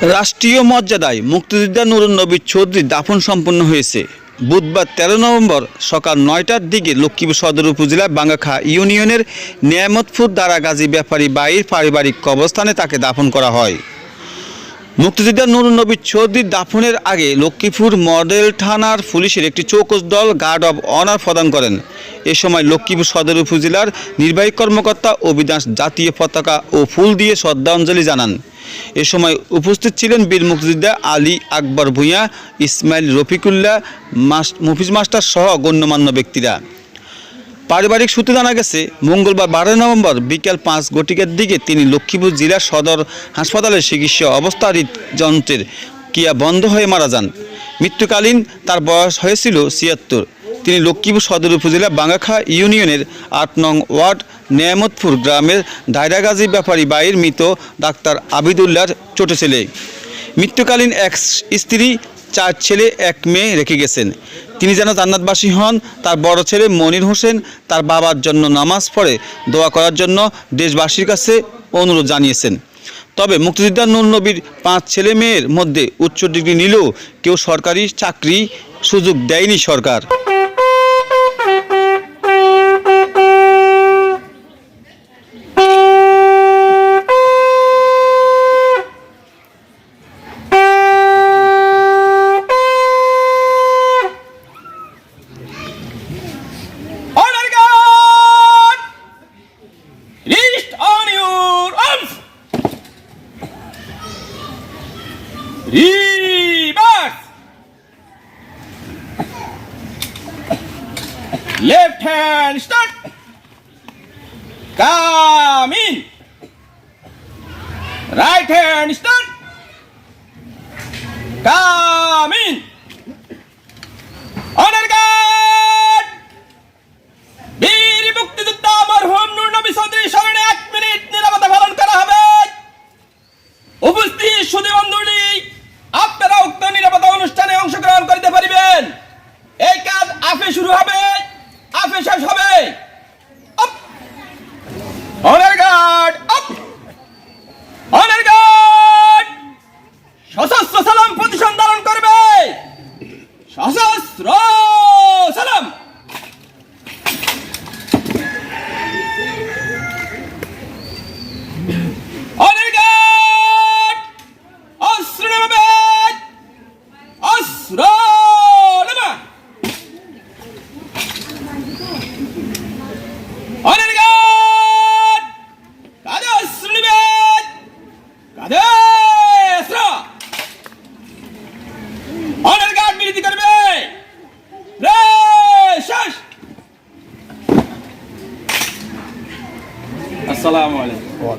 রাষ্ট্রীয় মর্যাদায় মুক্তিযোদ্ধা নুরুন নবী চৌধুরীর দাফন সম্পন্ন হয়েছে। বুধবার তেরো নভেম্বর সকাল নয়টার দিকে লক্ষ্মীপুর সদর উপজেলার বাঙ্গাখা ইউনিয়নের নিয়ামতপুর দারাগাজী ব্যাপারী বাইর পারিবারিক কবরস্থানে তাকে দাফন করা হয়। মুক্তিযোদ্ধা নুরুন নবী চৌধুরীর দাফনের আগে লক্ষ্মীপুর মডেল থানার পুলিশের একটি চৌকস দল গার্ড অব অনার প্রদান করেন। এ সময় লক্ষ্মীপুর সদর উপজেলার নির্বাহী কর্মকর্তা অবিনাশ জাতীয় পতাকা ও ফুল দিয়ে শ্রদ্ধাঞ্জলি জানান। এ সময় উপস্থিত ছিলেন বীর মুক্তিযোদ্ধা আলী আকবর ভূঁইয়া, ইসমাইল রফিকুল্লাহ মফিজ মাস্টার সহ গণ্যমান্য ব্যক্তিরা। পারিবারিক সূত্রে জানা গেছে, মঙ্গলবার বারো নভেম্বর বিকেল পাঁচ ঘটিকার দিকে তিনি লক্ষ্মীপুর জেলার সদর হাসপাতালে চিকিৎসা অবস্থা হৃদযন্ত্রের ক্রিয়া বন্ধ হয়ে মারা যান। মৃত্যুকালীন তার বয়স হয়েছিল ছিয়াত্তর। তিনি লক্ষ্মীপুর সদর উপজেলা বাঙ্গাখা ইউনিয়নের আট নং ওয়ার্ড নেয়ামতপুর গ্রামের দায়রাগাজী ব্যাপারী বাইয়ের মৃত ডাক্তার আবিদুল্লাহর ছোট ছেলে। মৃত্যুকালীন এক স্ত্রী, চার ছেলে, এক মেয়ে রেখে গেছেন। তিনি যেন জান্নাতবাসী হন, তার বড় ছেলে মনির হোসেন তার বাবার জন্য নামাজ পড়ে দোয়া করার জন্য দেশবাসীর কাছে অনুরোধ জানিয়েছেন। তবে মুক্তিযোদ্ধা নুর নবীর পাঁচ ছেলে মেয়ের মধ্যে উচ্চ ডিগ্রি নিলেও কেউ সরকারি চাকরি সুযোগ দেয়নি সরকার। Left hand start! Come in! Right hand start! আসসালামু আলাইকুম।